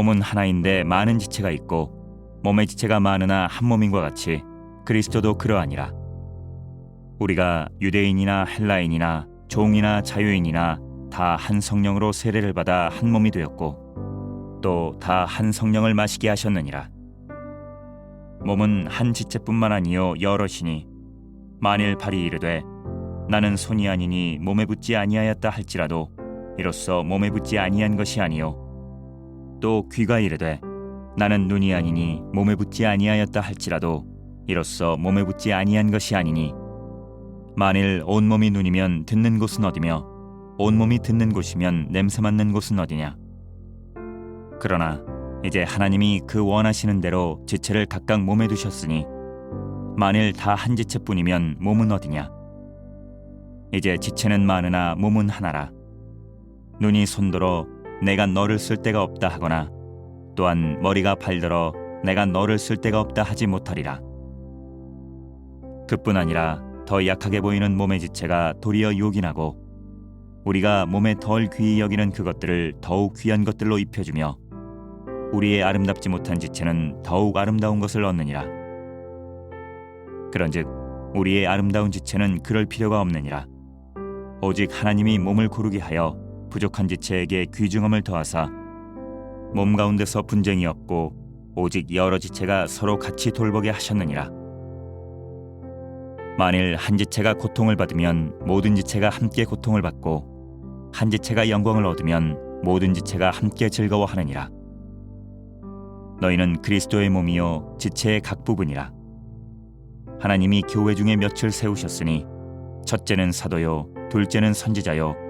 몸은 하나인데 많은 지체가 있고 몸의 지체가 많으나 한 몸인과 같이 그리스도도 그러하니라. 우리가 유대인이나 헬라인이나 종이나 자유인이나 다 한 성령으로 세례를 받아 한 몸이 되었고 또 다 한 성령을 마시게 하셨느니라. 몸은 한 지체뿐만 아니요 여럿이니 만일 발이 이르되 나는 손이 아니니 몸에 붙지 아니하였다 할지라도 이로써 몸에 붙지 아니한 것이 아니요 또 귀가 이르되 나는 눈이 아니니 몸에 붙지 아니하였다 할지라도 이로써 몸에 붙지 아니한 것이 아니니. 만일 온 몸이 눈이면 듣는 곳은 어디며 온 몸이 듣는 곳이면 냄새 맡는 곳은 어디냐? 그러나 이제 하나님이 그 원하시는 대로 지체를 각각 몸에 두셨으니 만일 다 한 지체뿐이면 몸은 어디냐? 이제 지체는 많으나 몸은 하나라. 눈이 손들어 내가 너를 쓸 데가 없다 하거나 또한 머리가 발들어 내가 너를 쓸 데가 없다 하지 못하리라. 그뿐 아니라 더 약하게 보이는 몸의 지체가 도리어 요긴하고 우리가 몸에 덜 귀히 여기는 그것들을 더욱 귀한 것들로 입혀주며 우리의 아름답지 못한 지체는 더욱 아름다운 것을 얻느니라. 그런즉 우리의 아름다운 지체는 그럴 필요가 없느니라. 오직 하나님이 몸을 고르게 하여 부족한 지체에게 귀중함을 더하사 몸 가운데서 분쟁이 없고 오직 여러 지체가 서로 같이 돌보게 하셨느니라. 만일 한 지체가 고통을 받으면 모든 지체가 함께 고통을 받고 한 지체가 영광을 얻으면 모든 지체가 함께 즐거워하느니라. 너희는 그리스도의 몸이요 지체의 각 부분이라. 하나님이 교회 중에 며칠 세우셨으니 첫째는 사도요 둘째는 선지자요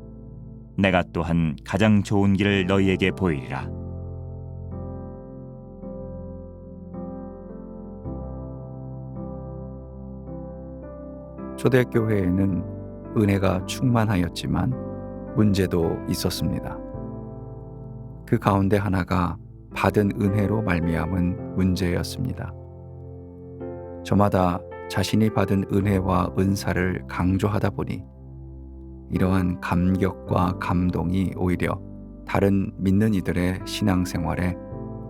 내가 또한 가장 좋은 길을 너희에게 보이리라 초대교회에는 은혜가 충만하였지만 문제도 있었습니다. 그 가운데 하나가 받은 은혜로 말미암은 문제였습니다. 저마다 자신이 받은 은혜와 은사를 강조하다 보니 이러한 감격과 감동이 오히려 다른 믿는 이들의 신앙생활에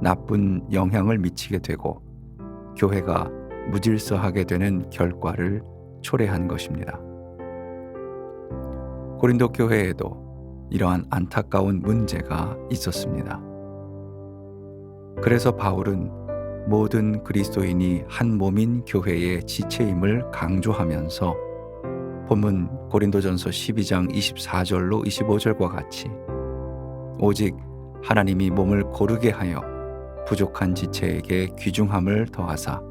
나쁜 영향을 미치게 되고 교회가 무질서하게 되는 결과를 초래한 것입니다. 고린도 교회에도 이러한 안타까운 문제가 있었습니다. 그래서 바울은 모든 그리스도인이 한 몸인 교회의 지체임을 강조하면서 본문 고린도전서 12장 24절로 25절과 같이 오직 하나님이 몸을 고르게 하여 부족한 지체에게 귀중함을 더하사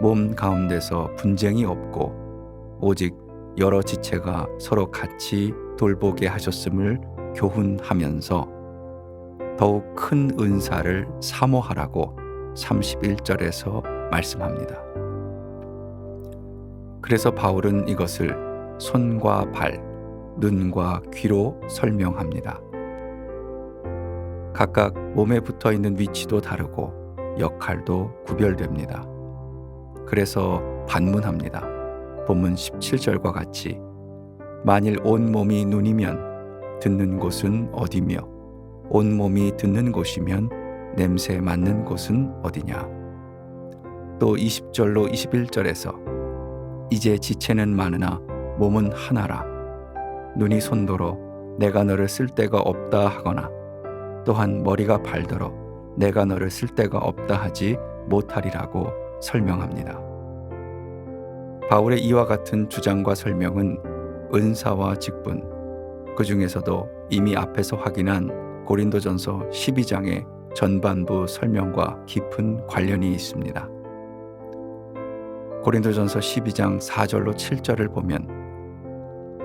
몸 가운데서 분쟁이 없고 오직 여러 지체가 서로 같이 돌보게 하셨음을 교훈하면서 더욱 큰 은사를 사모하라고 31절에서 말씀합니다. 그래서 바울은 이것을 손과 발, 눈과 귀로 설명합니다. 각각 몸에 붙어 있는 위치도 다르고 역할도 구별됩니다. 그래서 반문합니다. 본문 17절과 같이 만일 온 몸이 눈이면 듣는 곳은 어디며 온 몸이 듣는 곳이면 냄새 맡는 곳은 어디냐. 또 20절로 21절에서 이제 지체는 많으나 몸은 하나라. 눈이 손도로 내가 너를 쓸 데가 없다 하거나 또한 머리가 발더러 내가 너를 쓸 데가 없다 하지 못하리라고 설명합니다. 바울의 이와 같은 주장과 설명은 은사와 직분, 그 중에서도 이미 앞에서 확인한 고린도전서 12장의 전반부 설명과 깊은 관련이 있습니다. 고린도전서 12장 4절로 7절을 보면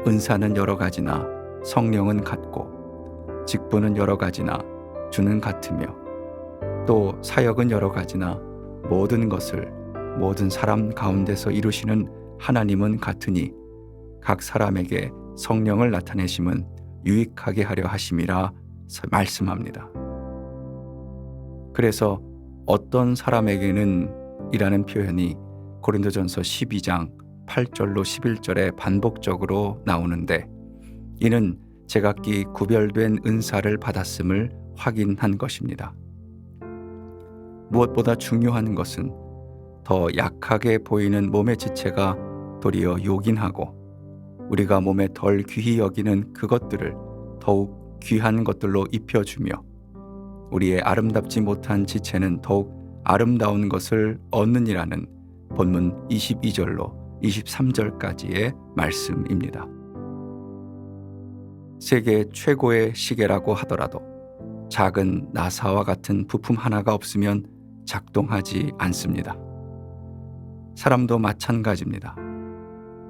은사는 여러 가지나 성령은 같고 직분은 여러 가지나 주는 같으며 또 사역은 여러 가지나 모든 것을 모든 사람 가운데서 이루시는 하나님은 같으니 각 사람에게 성령을 나타내심은 유익하게 하려 하심이라 말씀합니다. 그래서 어떤 사람에게는 이라는 표현이 고린도전서 12장 8절로 11절에 반복적으로 나오는데 이는 제각기 구별된 은사를 받았음을 확인한 것입니다. 무엇보다 중요한 것은 더 약하게 보이는 몸의 지체가 도리어 요긴하고 우리가 몸에 덜 귀히 여기는 그것들을 더욱 귀한 것들로 입혀주며 우리의 아름답지 못한 지체는 더욱 아름다운 것을 얻느니라는 본문 22절로 23절까지의 말씀입니다. 세계 최고의 시계라고 하더라도 작은 나사와 같은 부품 하나가 없으면 작동하지 않습니다. 사람도 마찬가지입니다.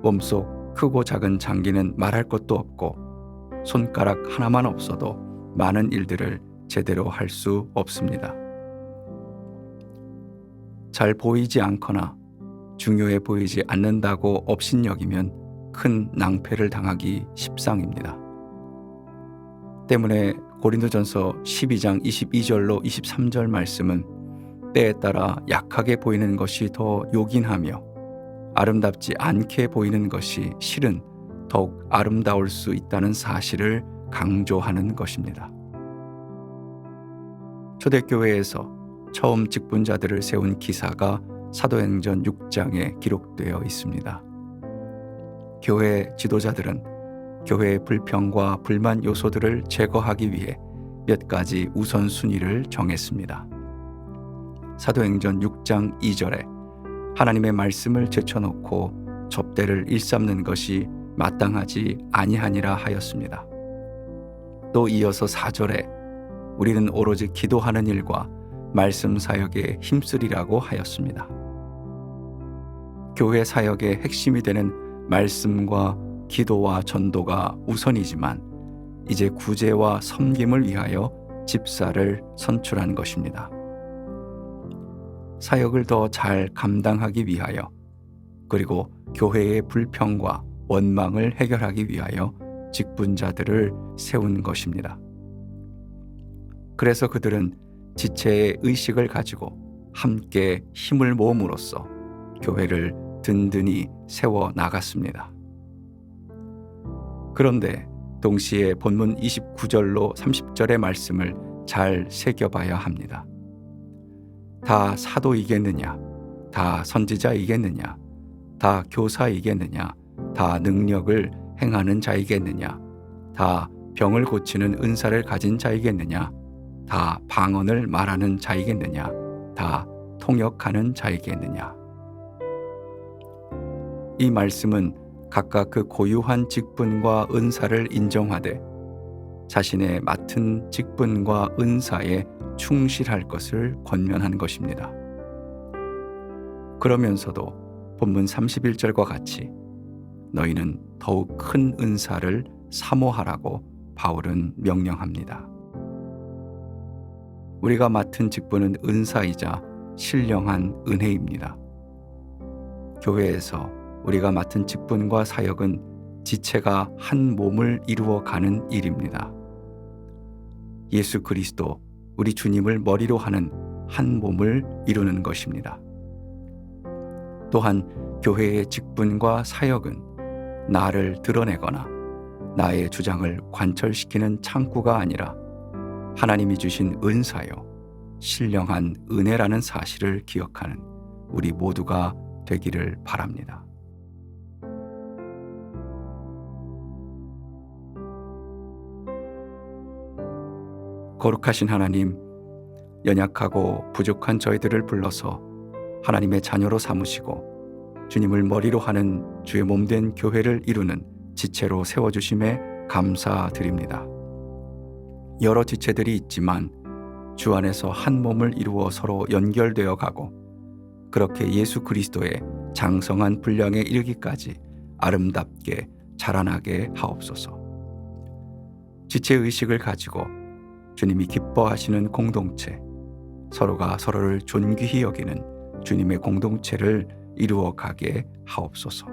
몸속 크고 작은 장기는 말할 것도 없고 손가락 하나만 없어도 많은 일들을 제대로 할 수 없습니다. 잘 보이지 않거나 중요해 보이지 않는다고 업신여기면 큰 낭패를 당하기 십상입니다. 때문에 고린도전서 12장 22절로 23절 말씀은 때에 따라 약하게 보이는 것이 더 요긴하며 아름답지 않게 보이는 것이 실은 더욱 아름다울 수 있다는 사실을 강조하는 것입니다. 초대교회에서 처음 직분자들을 세운 기사가 사도행전 6장에 기록되어 있습니다. 교회 지도자들은 교회의 불평과 불만 요소들을 제거하기 위해 몇 가지 우선순위를 정했습니다. 사도행전 6장 2절에 하나님의 말씀을 제쳐놓고 접대를 일삼는 것이 마땅하지 아니하니라 하였습니다. 또 이어서 4절에 우리는 오로지 기도하는 일과 말씀 사역에 힘쓰리라고 하였습니다. 교회 사역의 핵심이 되는 말씀과 기도와 전도가 우선이지만 이제 구제와 섬김을 위하여 집사를 선출한 것입니다. 사역을 더 잘 감당하기 위하여 그리고 교회의 불평과 원망을 해결하기 위하여 직분자들을 세운 것입니다. 그래서 그들은 지체의 의식을 가지고 함께 힘을 모음으로써 교회를 든든히 세워 나갔습니다. 그런데 동시에 본문 29절로 30절의 말씀을 잘 새겨봐야 합니다. 다 사도이겠느냐? 다 선지자이겠느냐? 다 교사이겠느냐? 다 능력을 행하는 자이겠느냐? 다 병을 고치는 은사를 가진 자이겠느냐? 다 방언을 말하는 자이겠느냐? 다 통역하는 자이겠느냐? 이 말씀은 각각 그 고유한 직분과 은사를 인정하되 자신의 맡은 직분과 은사에 충실할 것을 권면한 것입니다. 그러면서도 본문 31절과 같이 너희는 더욱 큰 은사를 사모하라고 바울은 명령합니다. 우리가 맡은 직분은 은사이자 신령한 은혜입니다. 교회에서 우리가 맡은 직분과 사역은 지체가 한 몸을 이루어 가는 일입니다. 예수 그리스도 우리 주님을 머리로 하는 한 몸을 이루는 것입니다. 또한 교회의 직분과 사역은 나를 드러내거나 나의 주장을 관철시키는 창구가 아니라 하나님이 주신 은사요, 신령한 은혜라는 사실을 기억하는 우리 모두가 되기를 바랍니다. 거룩하신 하나님, 연약하고 부족한 저희들을 불러서 하나님의 자녀로 삼으시고 주님을 머리로 하는 주의 몸된 교회를 이루는 지체로 세워주심에 감사드립니다. 여러 지체들이 있지만 주 안에서 한 몸을 이루어 서로 연결되어 가고 그렇게 예수 그리스도의 장성한 분량에 이르기까지 아름답게 자라나게 하옵소서. 지체 의식을 가지고 주님이 기뻐하시는 공동체, 서로가 서로를 존귀히 여기는 주님의 공동체를 이루어 가게 하옵소서.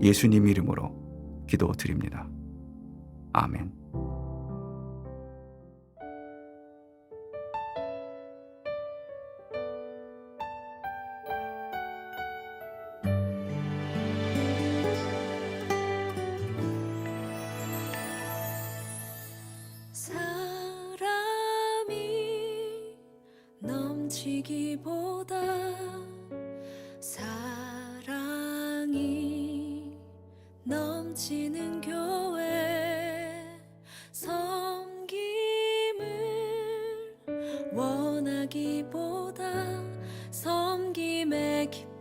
예수님 이름으로 기도드립니다. 아멘. 넘치기보다 사랑이 넘치는 교회 섬김을 원하기보다 섬김의 기쁨